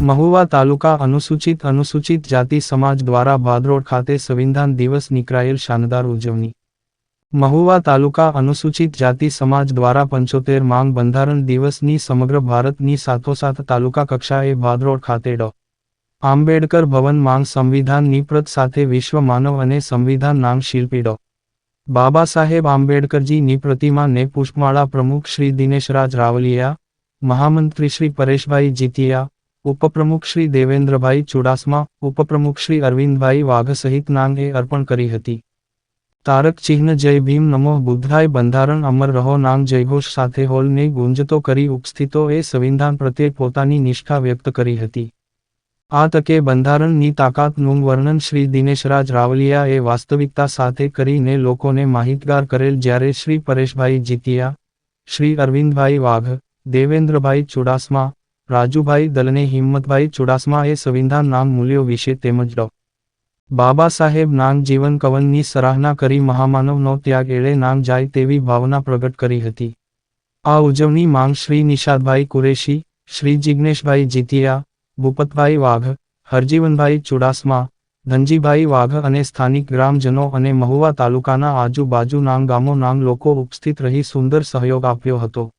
મહુવા તાલુકા અનુસૂચિત અનુસૂચિત જાતિ સમાજ દ્વારા ભાદરોડ ખાતે સંવિધાન દિવસ નીકળાયેલ શાનદાર ઉજવણી. મહુવા તાલુકા અનુસૂચિત જાતિ સમાજ દ્વારા પંચોતેર માંગ બંધારણ દિવસની સમગ્ર ભારતની સાથોસાથ તાલુકા કક્ષાએ ભાદરોડ ખાતે ડો. આંબેડકર ભવન માંગ સંવિધાનની પ્રત સાથે વિશ્વ માનવ અને સંવિધાન નામ શિલ્પી ડો. બાબા સાહેબ આંબેડકરજીની પ્રતિમાને પુષ્પમાળા પ્રમુખ શ્રી દિનેશરાજ રાવલિયા, મહામંત્રી શ્રી પરેશભાઈ જીતિયા ઉપપ્રમુખ શ્રી દેવેન્દ્રભાઈ ચુડાસમા, ઉપપ્રમુખ શ્રી અરવિંદભાઈ વાઘ સહિત નાંગે અર્પણ કરી હતી. તારક ચિહ્ન જય ભીમ નમો બુદ્ધાય બંધારણ અમર રહો નામ જયઘોષ સાથે હોલને ગુંજતો કરી ઉપસ્થિતોએ સંવિધાન પ્રત્યે પોતાની નિષ્ઠા વ્યક્ત કરી હતી. આ તકે બંધારણની તાકાતનું વર્ણન શ્રી દિનેશરાજ રાવલિયાએ વાસ્તવિકતા સાથે કરીને લોકોને માહિતગાર કરેલ જ્યારે શ્રી પરેશભાઈ જીતિયા, શ્રી અરવિંદભાઈ વાઘ, દેવેન્દ્રભાઈ ચુડાસમા રાજુભાઈ દલને હિંમતભાઈ ચુડાસમાએ સંવિધાન નામ મૂલ્યો વિશે તેમજ ડો. બાબા સાહેબ નાંગ જીવન કવનની સરાહના કરી મહામાનવનો ત્યાગ એળે નાંગ જાય તેવી ભાવના પ્રગટ કરી હતી. આ ઉજવણી માંગ શ્રી નિષાદભાઈ કુરેશી, શ્રી જિજ્ઞેશભાઈ જીતિયા ભૂપતભાઈ વાઘ, હરજીવનભાઈ ચુડાસમા, ધનજીભાઈ વાઘ અને સ્થાનિક ગ્રામજનો અને મહુવા તાલુકાના આજુબાજુ નામ ગામો નામ લોકો ઉપસ્થિત રહી સુંદર સહયોગ આપ્યો હતો.